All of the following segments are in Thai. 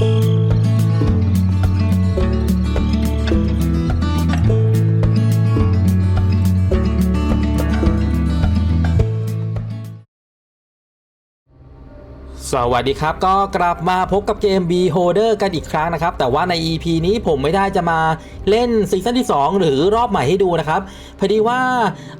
ส วัสดีครับ ก็กลับมาพบกับเกม Beholder กันอีกครั้งนะครับ แต่ว่าใน EP นี้ผมไม่ได้จะมาเล่นซีซั่นที่ 2 หรือรอบใหม่ให้ดูนะครับพอดีว่า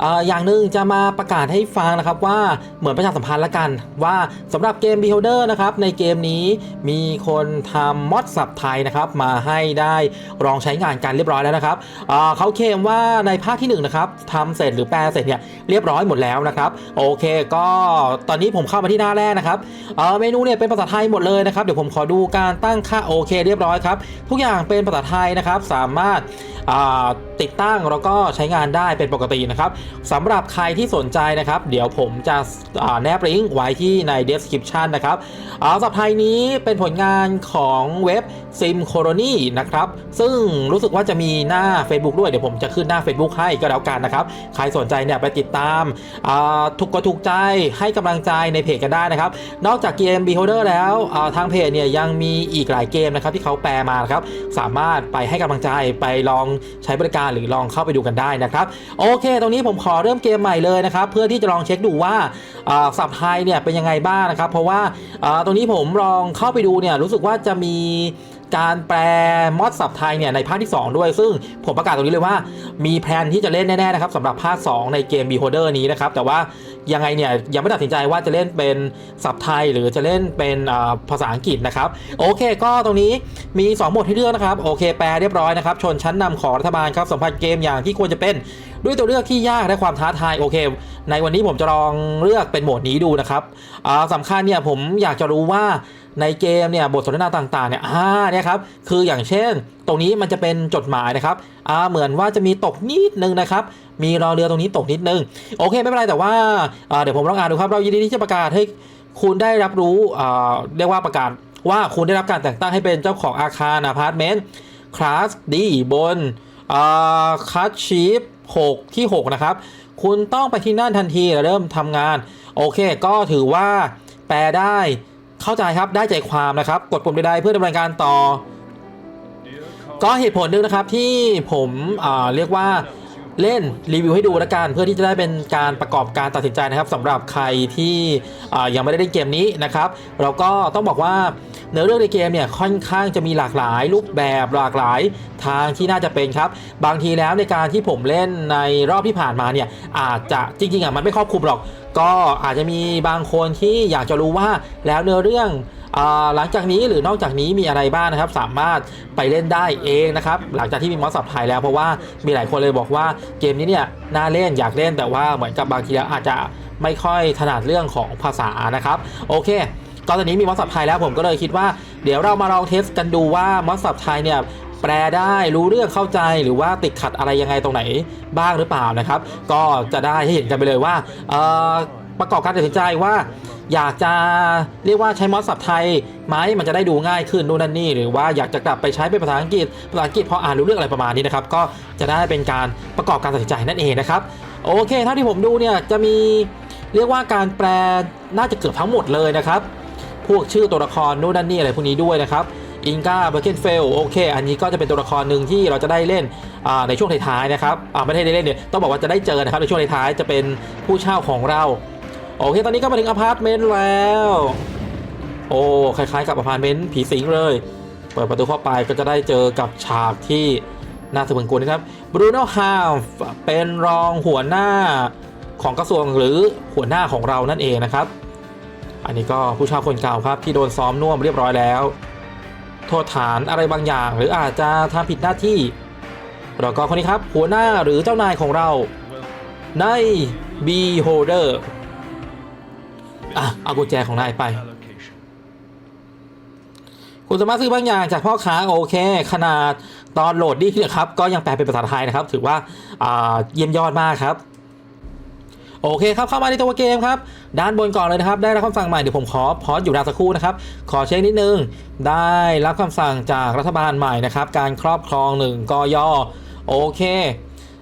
ออย่างหนึ่งจะมาประกาศให้ฟังนะครับว่าเหมือนประชาสัมพันธ์ละกัน ว่าสำหรับเกม Beholder นะครับในเกมนี้มีคนทำมอดสับไทยนะครับมาให้ได้ลองใช้งานกันเรียบร้อยแล้วนะครับเเขาเคลมว่าในภาคที่1นะครับทำเสร็จหรือแปลเสร็จเนี่ยเรียบร้อยหมดแล้วนะครับโอเค ก็ตอนนี้ผมเข้ามาที่หน้าแรกนะครับเออเมมนูเนี่ยเป็นภาษาไทยหมดเลยนะครับเดี๋ยวผมขอดูการตั้งค่าโอเคเรียบร้อยครับทุกอย่างเป็นภาษาไทยนะครับสามารถอ่า ติดตั้งแล้วก็ใช้งานได้เป็นปกตินะครับสำหรับใครที่สนใจนะครับ เดี๋ยวผมจะแนบลิงก์ไว้ที่ใน description นะครับอ่าสับไทยนี้เป็นผลงานของเว็บ Sim c o l o n y นะครับ ซึ่งรู้สึกว่าจะมีหน้า Facebook ด้วย เดี๋ยวผมจะขึ้นหน้า Facebook ให้ก็แล้วกันนะครับ ใครสนใจเนี่ยไปติดตามอ่าถูกก็ถูกใจให้กำลังใจในเพจกันได้นะครับ นอกจากเกม Beholder แล้วอ่าทางเพจเนี่ยยังมีอีกหลายเกมนะครับที่เขาแปลมาครับสามารถไปให้กำลังใจไปลองใช้บริการหรือลองเข้าไปดูกันได้นะครับ โอเค ตรงนี้ผมขอเริ่มเกมใหม่เลยนะครับเพื่อที่จะลองเช็คดูว่าสับไทยเนี่ยเป็นยังไงบ้างนะครับ เพราะว่าตรงนี้ผมลองเข้าไปดูเนี่ยรู้สึกว่าจะมี การแปลมอดสับไทยเนี่ยในภาคที่ 2 ด้วย ซึ่งผมประกาศตรงนี้เลยว่ามีแพลนที่จะเล่นแน่ๆนะครับสำหรับภาค 2 ในเกม Beholder นี้นะครับ แต่ว่ายังไงเนี่ยยังไม่ตัดสินใจว่าจะเล่นเป็นสับไทย หรือจะเล่นเป็นภาษาอังกฤษนะครับ โอเค ก็ตรงนี้มี2โหมดให้เลือกนะครับ โอเค แปลเรียบร้อยนะครับ ชนชั้นนำของรัฐบาลครับสัมผัสเกมอย่างที่ควรจะเป็นด้วยตัวเลือกที่ยากและความท้าทายโอเค ในวันนี้ผมจะลองเลือกเป็นโหมดนี้ดูนะครับอ่าสำคัญเนี่ยผมอยากจะรู้ว่า ในเกมเนี่ยบทสนทนาต่างๆเนี่ยอ่าเนี่ยครับคืออย่างเช่น ตรงนี้มันจะเป็นจดหมายนะครับอ่าเหมือนว่าจะมีตกนิดนึงนะครับมีรอเรือตรงนี้ตกนิดนึงโอเคไม่เป็นไรแต่ว่าอ่าเดี๋ยวผมลองอ่านดูครับเรายินดีที่จะประกาศให้คุณได้รับรู้อ่าเรียกว่าประกาศว่าคุณได้รับการแต่งตั้งให้เป็นเจ้าของอาคารอพาร์ตเมนต์คลาสดีบนคัตชีฟ6ที่ 6 นะครับ คุณต้องไปที่นั่นทันทีและเริ่มทำงาน โอเค ก็ถือว่าแปลได้ เข้าใจครับได้ใจความนะครับ กดปุ่มใดๆเพื่อดำเนินการต่อ ก็เหตุผลหนึ่งนะครับที่ผมเรียกว่าเล่นรีวิวให้ดูแล้วกันเพื่อที่จะได้เป็นการประกอบการตัดสินใจนะครับสำหรับใครที่ยังไม่ได้เล่นเกมนี้นะครับ เราก็ต้องบอกว่า เนื้อเรื่องในเกมเนี่ยค่อนข้างจะมีหลากหลายรูปแบบหลากหลายทางที่น่าจะเป็นครับ บางทีแล้วในการที่ผมเล่นในรอบที่ผ่านมาเนี่ยอาจจะจริงๆอะมันไม่ครอบคลุมหรอก ก็อาจจะมีบางคนที่อยากจะรู้ว่าแล้วเนื้อเรื่องอหลังจากนี้หรือนอกจากนี้มีอะไรบ้างนะครับ สามารถไปเล่นได้เองนะครับหลังจากที่มีมอสสับไทยแล้วเพราะว่ามีหลายคนเลยบอกว่าเกมนี้เนี่ยน่าเล่นอยากเล่นแต่ว่าเหมือนกับบางทีแล้วอาจจะไม่ค่อยถนัดเรื่องของภาษานะครับ โอเค ตอนนี้มีมอสสับไทยแล้วผมก็เลยคิดว่า เดี๋ยวเรามาลองเทสกันดูว่ามอสสับไทยเนี่ยแปลได้รู้เรื่องเข้าใจหรือว่าติดขัดอะไรยังไงตรงไหนบ้างหรือเปล่านะครับ ก็จะได้ให้เห็นกันไปเลยว่าประกอบการตัดสินใจว่า อยากจะเรียกว่าใช้มอสสับไทยไหมมันจะได้ดูง่ายขึ้นนู่นนั่นนี่ หรือว่าอยากจะกลับไปใช้เป็นภาษาอังกฤษภาษาอังกฤษพออ่านรู้เรื่องอะไรประมาณนี้นะครับก็จะได้เป็นการประกอบการตัดสินใจนั่นเองนะครับโอเคเท่าที่ผมดูเนี่ยจะมีเรียกว่าการแปลน่าจะเกือบทั้งหมดเลยนะครับ พวกชื่อตัวละครนู่นนั่นนี่อะไรพวกนี้ด้วยนะครับอิงกาเบอร์เกนเฟลโอเค อันนี้ก็จะเป็นตัวละครหนึ่งที่เราจะได้เล่นในช่วงท้ายๆนะครับอ่ไม่ได้เล่นเนี่ยต้องบอกว่าจะได้เจอนะครับในช่วงท้ายๆจะเป็นผู้เช่าของเรา โอเค ตอนนี้ก็มาถึงอพาร์ตเมนต์แล้ว โอ้คล้ายๆกับอพาร์ตเมนต์ผีสิงเลย เปิดประตูเข้าไปก็จะได้เจอกับฉากที่น่าสะพรึงกลัวนะครับบรูโน่ฮาวเป็นรองหัวหน้าของกระทรวงหรือหัวหน้าของเรานั่นเองนะครับ อันนี้ก็ผู้เช่าคนเก่าครับที่โดนซ้อมน่วมเรียบร้อยแล้ว โทษฐานอะไรบางอย่าง หรืออาจจะทำผิดหน้าที่แล้วก็คนนี้ครับหัวหน้าหรือเจ้านายของเราใน Beholder อะเอากุญแจของนายไป คุณสามารถซื้อบางอย่างจากพ่อค้าโอเค ขนาดตอนโหลดดิ้งนะครับ ก็ยังแปลเป็นภาษาไทยนะครับ ถือว่าเยี่ยมยอดมากครับ โอเคครับเข้ามาในตัวเกมครับด้านบนก่อนเลยนะครับ ได้รับคำสั่งใหม่เดี๋ยวผมขอพอสอยู่นาสักครู่นะครับขอเช็คนิดนึง ได้รับคำสั่งจากรัฐบาลใหม่นะครับการครอบครองหนึ่งกยโอเค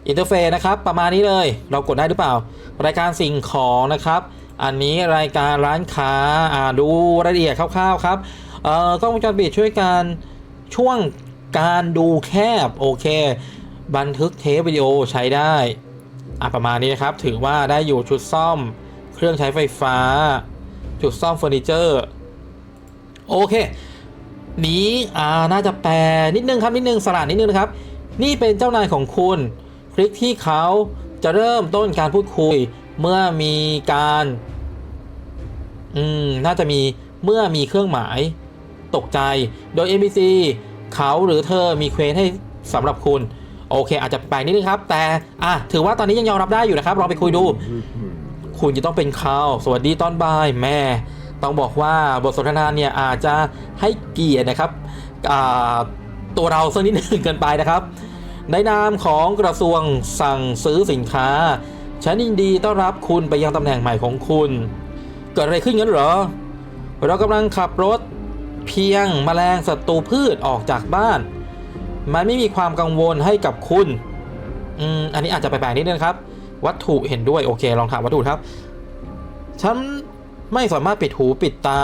อินเทอร์เฟซนะครับประมาณนี้เลยเรากดได้หรือเปล่า รายการสิ่งของนะครับ อันนี้รายการร้านค้าอ่าดูรายละเอียดคร่าวๆครับเอ่อกล้องวงจรปิดช่วยการช่วงการดูแคบโอเค บันทึกเทปวิดีโอใช้ได้ อะประมาณนี้นะครับ ถือว่าได้อยู่ชุดซ่อม เครื่องใช้ไฟฟ้า จุดซ่อมเฟอร์นิเจอร์ โอเค นี้อ่าน่าจะแปลนิดนึงครับนิดนึงสลัดนิดนึงนะครับ นี่เป็นเจ้านายของคุณ คลิกที่เขาจะเริ่มต้นการพูดคุย เมื่อมีการ อืม น่าจะมีเมื่อมีเครื่องหมายตกใจ โดย NPC เขาหรือเธอมีเควสให้สำหรับคุณ โอเค อาจจะแปลกนิดนึงครับ แต่อะถือว่าตอนนี้ยังยอมรับได้อยู่นะครับลองไปคุยดู คุณจะต้องเป็นเขาสวัสดีตอนบ่ายแม่ ต้องบอกว่าบทสนทนาเนี่ยอาจจะให้เกียรตินะครับตัวเราสักนิดหนึ่งเกินไปนะครับในนามของกระทรวงสั่งซื้อสินค้าฉันยินดีต้อนรับคุณไปยังตำแหน่งใหม่ของคุณ เกิดอะไรขึ้นงั้นเหรอ เรากำลังขับรถเพียงแมลงศัตรูพืชออกจากบ้าน มันไม่มีความกังวลให้กับคุณอืมอันนี้อาจจะแปลกๆนิดนึงครับ วัตถุเห็นด้วยโอเค ลองถามวัตถุครับ ฉันไม่สามารถปิดหูปิดตา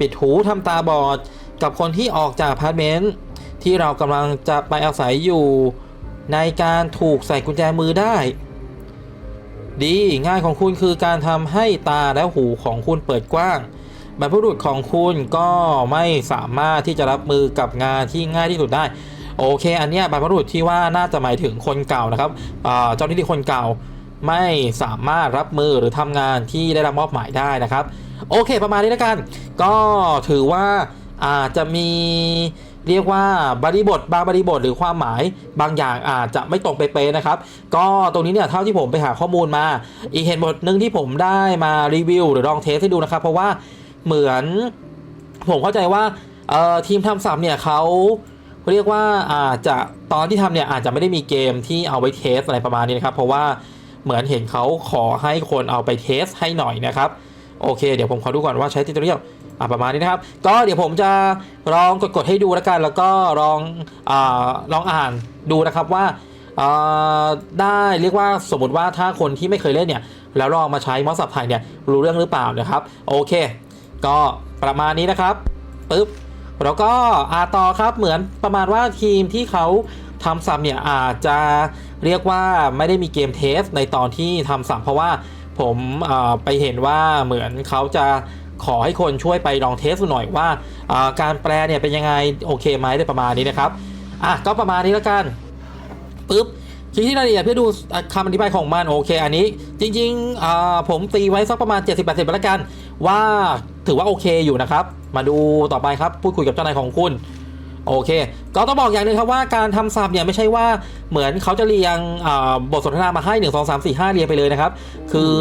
ปิดหูทำตาบอด กับคนที่ออกจากอพาร์ตเมนต์ที่เรากำลังจะไปอาศัยอยู่ในการถูกใส่กุญแจมือได้ ดีงานของคุณคือการทำให้ตาและหูของคุณเปิดกว้าง บรรพบุรุษของคุณก็ไม่สามารถที่จะรับมือกับงานที่ง่ายที่สุดได้โอเค อันเนี้ยบรรพบุรุษที่ว่าน่าจะหมายถึงคนเก่านะครับเจ้าหน้าที่คนเก่าไม่สามารถรับมือหรือทำงานที่ได้รับมอบหมายได้นะครับ โอเค ประมาณนี้แล้วกัน ก็ถือว่าอาจจะมีเรียกว่าบริบทบางบริบทหรือความหมายบางอย่างอาจจะไม่ตรงเป๊ะนะครับ ก็ตรงนี้เนี่ยเท่าที่ผมไปหาข้อมูลมา อีกเหตุผลหนึ่งที่ผมได้มารีวิวหรือลองเทสให้ดูนะครับ เพราะว่า เหมือน ผมเข้าใจว่าทีมทำสับเนี่ยเขาเรียกว่าอาจจะตอนที่ทำเนี่ยอาจจะไม่ได้มีเกมที่เอาไว้เทสอะไรประมาณนี้นะครับ เพราะว่าเหมือนเห็นเขาขอให้คนเอาไปเทสให้หน่อยนะครับ โอเค เดี๋ยวผมขอดูก่อนว่าใช้ติวเรียลอะประมาณนี้นะครับ ก็เดี๋ยวผมจะลองกดๆให้ดูแล้วกัน แล้วก็ลองอาลองอ่านดูนะครับว่าอ่าได้เรียกว่าสมมติว่าถ้าคนที่ไม่เคยเล่นเนี่ย แล้วลองมาใช้มอสสับไทยเนี่ยรู้เรื่องหรือเปล่านะครับ โอเค ก็ประมาณนี้นะครับปึ๊บแล้วก็อาต่อครับเหมือนประมาณว่าทีมที่เขาทำสับเนี่ยอาจจะเรียกว่าไม่ได้มีเกมเทสในตอนที่ทำสับเพราะว่าผมไปเห็นว่าเหมือนเขาจะขอให้คนช่วยไปลองเทสหน่อยว่าการแปลเนี่ยเป็นยังไงโอเคไหมได้ประมาณนี้นะครับอะก็ประมาณนี้แล้วกันปึ๊บคลิกที่รายละเอียดเพื่อดูคำอธิบายของมันโอเค อันนี้จริงๆผมตีไว้สักประมาณ 70-80ไปแล้วกันว่า ถือว่าโอเคอยู่นะครับ มาดูต่อไปครับพูดคุยกับเจ้านายของคุณโอเค ก็ต้องบอกอย่างหนึงครับว่าการทำซับเนี่ยไม่ใช่ว่าเหมือนเขาจะเรียงบทสนทนามาให้ 1 2 3 4 5 เรียงไปเลยนะครับ คือ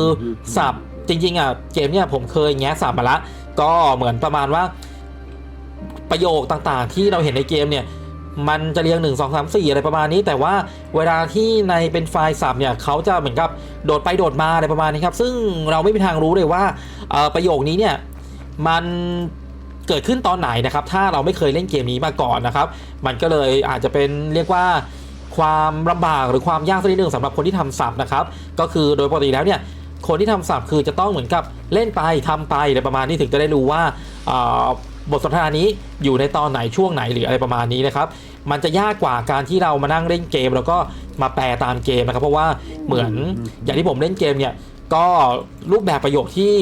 สับจริงๆอะเกมเนี่ยผมเคยแง้สับมาละ ก็เหมือนประมาณว่าประโยคต่างๆ ที่เราเห็นในเกมเนี่ยมันจะเรียง 1 2 3 4 อะไรประมาณนี้ แต่ว่าเวลาที่ในเป็นไฟล์สับเนี่ยเขาจะเหมือนกับโดดไปโดดมาอะไรประมาณนี้ครับ ซึ่งเราไม่มีทางรู้เลยว่าประโยคนี้เนี่ย มันเกิดขึ้นตอนไหนนะครับ ถ้าเราไม่เคยเล่นเกมนี้มาก่อนนะครับ มันก็เลยอาจจะเป็นเรียกว่าความลำบากหรือความยากสักนิดหนึ่งสำหรับคนที่ทำสับนะครับ ก็คือโดยปกติแล้วเนี่ยคนที่ทำสับคือจะต้องเหมือนกับเล่นไปทำไปอะไรประมาณนี้ถึงจะได้รู้ว่าบทสนทนานี้อยู่ในตอนไหนช่วงไหนหรืออะไรประมาณนี้นะครับ มันจะยากกว่าการที่เรามานั่งเล่นเกม แล้วก็มาแปลตามเกมนะครับ เพราะว่าเหมือนอย่างที่ผมเล่นเกมเนี่ยก็รูปแบบประโยคที่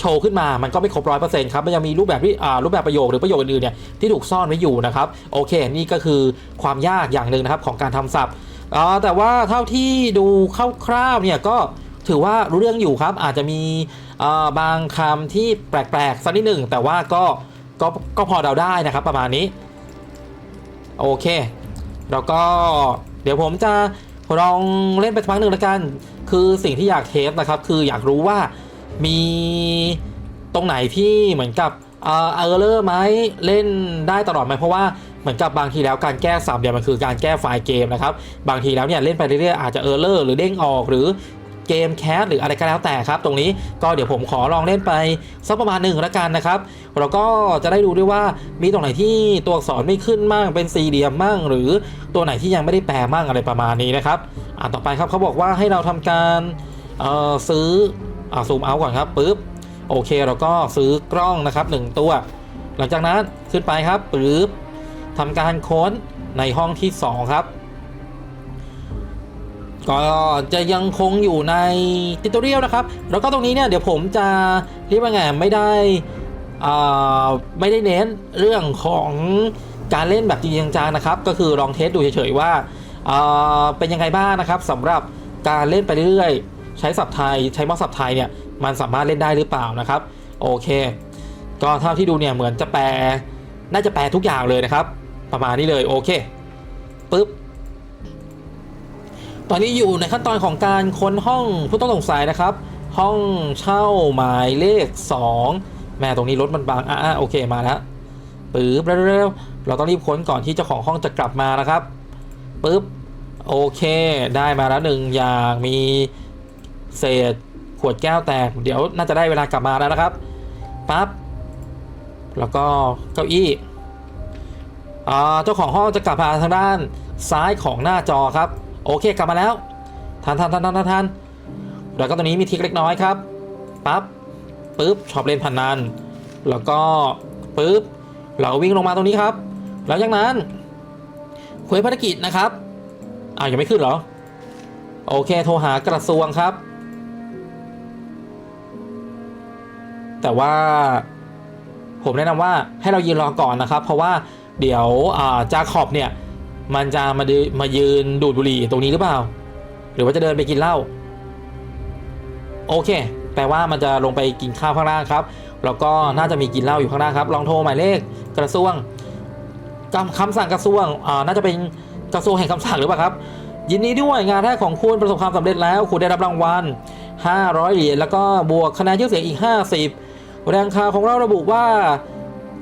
โชว์ขึ้นมามันก็ไม่ครบร้อยเปอร์เซ็นต์ครับมันยังมีรูปแบบที่รูปแบบประโยคหรือประโยคอื่นๆเนี่ยที่ถูกซ่อนไว้อยู่นะครับโอเค นี่ก็คือความยากอย่างหนึ่งนะครับของการทำศัพท์อ่าแต่ว่าเท่าที่ดูคร่าวๆเนี่ยก็ถือว่ารู้เรื่องอยู่ครับ อาจจะมีบางคำที่แปลกๆสักนิดหนึ่งแต่ว่าก็ก็ก็พอเดาได้นะครับ ประมาณนี้โอเค แล้วก็เดี๋ยวผมจะลองเล่นไปสักพักหนึ่งละกัน คือสิ่งที่อยากเทสนะครับ คืออยากรู้ว่า มีตรงไหนที่เหมือนกับเออเออร์เลอร์ไหมเล่นได้ตลอดไหมเพราะว่าเหมือนกับบางทีแล้วการแก้สับเนี่ยมันคือการแก้ไฟล์เกมนะครับบางทีแล้วเนี่ยเล่นไปเรื่อยๆอาจจะเออร์เลอร์หรือเด้งออกหรือเกมแคสหรืออะไรก็แล้วแต่ครับ ตรงนี้ก็เดี๋ยวผมขอลองเล่นไปสักประมาณหนึ่งละกันนะครับเราก็จะได้ดูด้วยว่ามีตรงไหนที่ตัวอักษรไม่ขึ้นมั่งเป็นสี่เหลี่ยมมั่งหรือตัวไหนที่ยังไม่ได้แปลมั่งอะไรประมาณนี้นะครับอ่านต่อไปครับเขาบอกว่าให้เราทำการเอ่ อ่าซูมเอาก่อนครับปึ๊บโอเคเราก็ซื้อกล้องนะครับหนึ่งตัว หลังจากนั้นขึ้นไปครับปึ๊บทำการค้นในห้องที่ 2 ครับ ก็จะยังคงอยู่ในติตเรียลนะครับ แล้วก็ตรงนี้เนี่ยเดี๋ยวผมจะเรียกว่าไงไม่ได้อ่าไม่ได้เน้นเรื่องของการเล่นแบบจริงจังนะครับ ก็คือลองเทสดูเฉยๆว่าอ่าเป็นยังไงบ้างนะครับสำหรับการเล่นไปเรื่อยๆ ใช้ศัพท์ไทยใช้มอสศัพท์ไทยเนี่ยมันสามารถเล่นได้หรือเปล่านะครับโอเค ก็เท่าที่ดูเนี่ยเหมือนจะแปลน่าจะแปลทุกอย่างเลยนะครับ ประมาณนี้เลยโอเคปึ๊บตอนนี้อยู่ในขั้นตอนของการค้นห้องผู้ต้องสงสัยนะครับ ห้องเช่าหมายเลข 2 แม่ตรงนี้รถมันบางอ่าโอเคมาแล้วปึ๊บเร็วๆเราต้องรีบค้นก่อนที่เจ้าของห้องจะกลับมานะครับปึ๊บโอเค ได้มาแล้วหนึ่งอย่างมี เศษขวดแก้วแตก เดี๋ยวน่าจะได้เวลากลับมาแล้วนะครับปั๊บแล้วก็เก้าอี้อ่าเจ้าของห้องจะกลับมาทางด้านซ้ายของหน้าจอครับ โอเคกลับมาแล้วทันทันทันทันทันทันแล้วก็ตรงนี้มีทิกเล็กน้อยครับปั๊บปึ๊บชอบเล่นพนันแล้วก็ปึ๊บเราวิ่งลงมาตรงนี้ครับแล้วจากนั้นควสภารกิจนะครับอ้าวยังไม่ขึ้นเหรอ โอเคโทรหากระทรวงครับ แต่ว่า ผมแนะนำว่าให้เรายืนรอก่อนนะครับ เพราะว่าเดี๋ยวอ่าจาขอบเนี่ย มันจะมาดมายืนดูดบุหรี่ตรงนี้หรือเปล่า หรือว่าจะเดินไปกินเหล้าโอเค แปลว่ามันจะลงไปกินข้าวข้างล่างครับ แล้วก็น่าจะมีกินเหล้าอยู่ข้างล่างครับ ลองโทรหมายเลขกระทรวงคำสั่งกระทรวงน่าจะเป็นกระทรวงแห่งคำสั่งหรือเปล่าครับ ยินดีด้วยงานแรกของคุณประสบความสำเร็จแล้ว คุณได้รับรางวัล500 เหรียญแล้วก็บวกคะแนนชื่อเสียงอีก 50 แรงข่าวของเราระบุว่า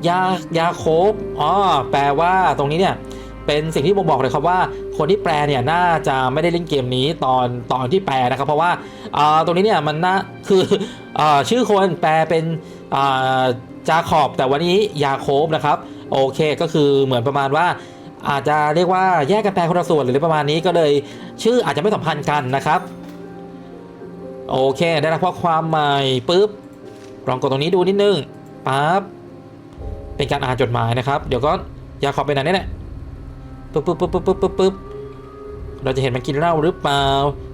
ยายาโคบอ๋อแปลว่าตรงนี้เนี่ยเป็นสิ่งที่ผมบอกเลยครับว่า คนที่แปลเนี่ยน่าจะไม่ได้เล่นเกมนี้ตอนตอนที่แปลนะครับ เพราะว่าตรงนี้เนี่ยมันน่าคืออชื่อคนแปลเป็นจาขอบแต่วันนี้ยาโคบนะครับโอเคก็คือเหมือนประมาณว่า อาจจะเรียกว่าแยกกันแปลคนละส่วนหรือประมาณนี้ก็เลย ชื่ออาจจะไม่สัมพันธ์กันนะครับ โอเค ได้รับข้อความใหม่ปุ๊บ ลองกดตรงนี้ดูนิดนึงปั๊บเป็นการอ่านจดหมายนะครับ เดี๋ยวก็ยาขอบเป็นอันนี้แหละปึ๊บปึ๊บปึ๊บปึ๊บปึ๊บปึ๊บปึ๊บเราจะเห็นมันกินเหล้าหรือเปล่า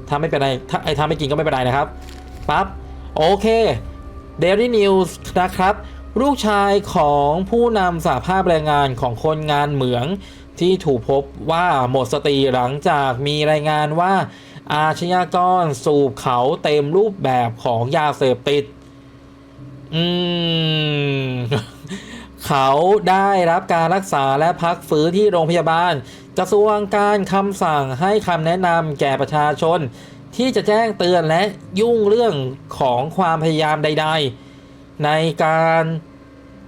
ถ้าไม่เป็นไรถ้าไอ้ถ้าไม่กินก็ไม่เป็นไรนะครับปั๊บโอเค Daily News นะครับ ลูกชายของผู้นำสาภาพแรงงานของคนงานเหมืองที่ถูกพบว่าหมดสติหลังจากมีรายงานว่าอาชญากรสูบเขาเต็มรูปแบบของยาเสพติด อืม เขาได้รับการรักษาและพักฟื้นที่โรงพยาบาล กระทรวงการคำสั่งให้คำแนะนำแก่ประชาชน ที่จะแจ้งเตือนและยุ่งเรื่องของความพยายามใด ๆ ในการ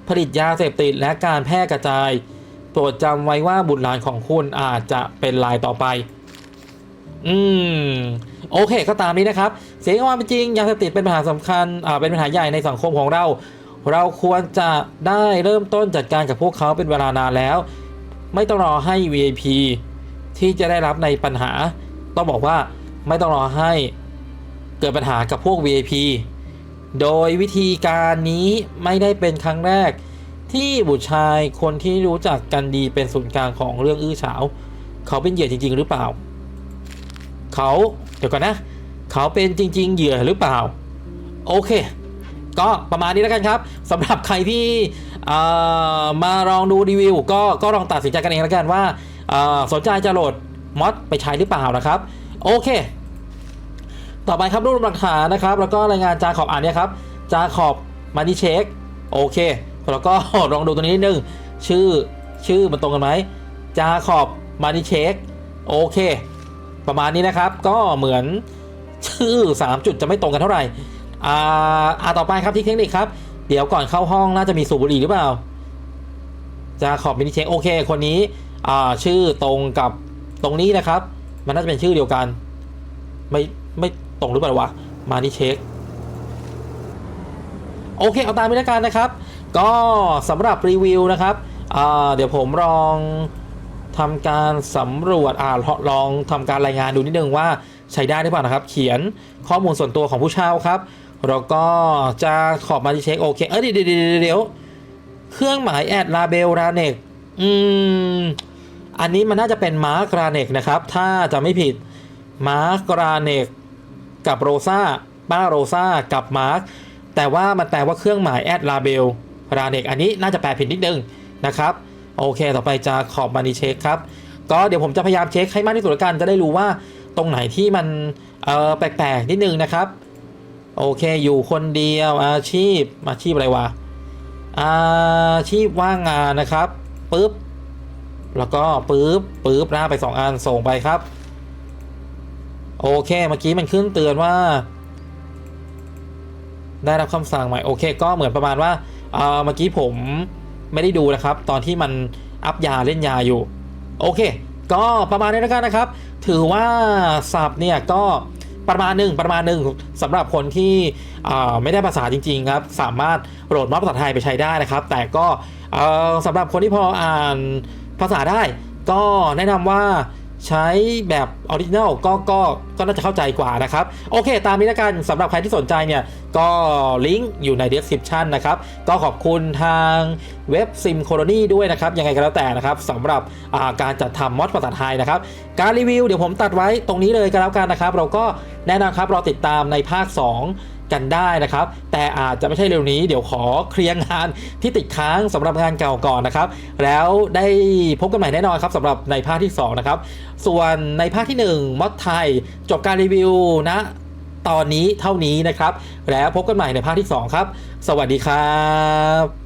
ผลิตยาเสพติดและการแพร่กระจาย โปรดจำไว้ว่าบุตรหลานของคุณอาจจะเป็นรายต่อไป อืม โอเค ก็ตามนี้นะครับ เสียงความเป็นจริงยาเสพติดเป็นปัญหาสำคัญอ่าเป็นปัญหาใหญ่ในสังคมของเรา เราควรจะได้เริ่มต้นจัดการกับพวกเขาเป็นเวลานานแล้ว ไม่ต้องรอให้ VIP ที่จะได้รับในปัญหา ต้องบอกว่าไม่ต้องรอให้เกิดปัญหากับพวก VIP โดยวิธีการนี้ไม่ได้เป็นครั้งแรก ที่บุตรชายคนที่รู้จักกันดีเป็นศูนย์กลางของเรื่องอื้อฉาว เขาเป็นเหยื่อจริง ๆ หรือเปล่า เขา เดี๋ยวก่อนนะ เขาเป็นจริง ๆ เหยื่อหรือเปล่า โอเค ก็ประมาณนี้แล้วกันครับสำหรับใครที่มาลองดูรีวิว ก็ก็ลองตัดสินใจกันเองแล้วกันว่าสนใจจะโหลดมอดไปใช้หรือเปล่านะครับ โอเค ต่อไปครับรูปหลักฐานนะครับ แล้วก็รายงานจาขอบอ่านเนี่ยครับจาขอบมานิเช็คโอเค แล้วก็ลองดูตัวนี้นิดนึงชื่อชื่อมันตรงกันไหมจาขอบมานิเช็คโอเค ประมาณนี้นะครับ ก็เหมือนชื่อ 3 จุดจะไม่ตรงกันเท่าไหร่อ่าอ่าต่อไปครับที่เทคนิคครับ เดี๋ยวก่อนเข้าห้องน่าจะมีสูบบุหรี่หรือเปล่า จะขอบมินิเช็คโอเค คนนี้อ่าชื่อตรงกับตรงนี้นะครับ มันน่าจะเป็นชื่อเดียวกัน ไม่ไม่ตรงหรือเปล่าวะมานิเช็คโอเค เอาตามนี้แล้วกันนะครับ ก็สำหรับรีวิวนะครับเดี๋ยวผมลอง ทำการสำรวจอ่าลลองทำการรายงานดูนิดนึงว่าใช้ได้หรือเปล่านะครับ เขียนข้อมูลส่วนตัวของผู้เช่าครับแล้วก็จะขอบมาที่เช็คโอเคเออดีเดี๋ยวเดี๋ยวเดี๋ยวเครื่องหมายแอดลาเบลราเนกอืมอันนี้มันน่าจะเป็นมาร์กราเนกนะครับ ถ้าจะไม่ผิดมาร์กราเนกกับโรซาป้าโรซากับมาร์กแต่ว่ามันแปลว่าเครื่องหมายแอดลาเบลราเนกอันนี้น่าจะแปลผิดนิดนึงนะครับ โอเค ต่อไปจะขอบมานีเช็คครับ ก็เดี๋ยวผมจะพยายามเช็คให้มากที่สุดละกันจะได้รู้ว่าตรงไหนที่มันเออแปลกๆนิดนึงนะครับ โอเคอยู่คนเดียวอาชีพอาชีพอะไรวะอาชีพว่างงานนะครับปึ๊บแล้วก็ปึ๊บปึ๊บหน้าไป 2 อันส่งไปครับ โอเคเมื่อกี้มันขึ้นเตือนว่า ได้รับคำสั่งใหม่โอเค ก็เหมือนประมาณว่าเออเมื่อกี้ผม ไม่ได้ดูนะครับ ตอนที่มันอัพยาเล่นยาอยู่ โอเค ก็ประมาณนี้แล้วกันนะครับ ถือว่าสับเนี่ยก็ประมาณหนึ่งประมาณหนึ่งสำหรับคนที่ไม่ได้ภาษาจริงๆครับ สามารถโหลดมอภาษาไทยไปใช้ได้นะครับ แต่ก็สำหรับคนที่พออ่านภาษาได้ ก็แนะนำว่า ใช้แบบออริจินัลก็ก็ก็น่าจะเข้าใจกว่านะครับ โอเค ตามนี้แล้วกันสำหรับใครที่สนใจเนี่ย ก็ลิงก์อยู่ใน description นะครับ ก็ขอบคุณทางเว็บ Sim Colony ด้วยนะครับ ยังไงก็แล้วแต่นะครับสำหรับาการจัดทำมอดภาษาไทยนะครับ การรีวิวเดี๋ยวผมตัดไว้ตรงนี้เลยก็แล้วกันนะครับ เราก็แน่นอนครับรอติดตามในภาค 2 กันได้นะครับ แต่อาจจะไม่ใช่เร็วนี้เดี๋ยวขอเคลียร์งานที่ติดค้างสำหรับงานเก่าก่อนนะครับ แล้วได้พบกันใหม่แน่นอนครับสำหรับในภาคที่ 2 นะครับ ส่วนในภาคที่ 1มอดไทย จบการรีวิวนะ ตอนนี้เท่านี้นะครับ แล้วพบกันใหม่ในภาคที่ 2 ครับ สวัสดีครับ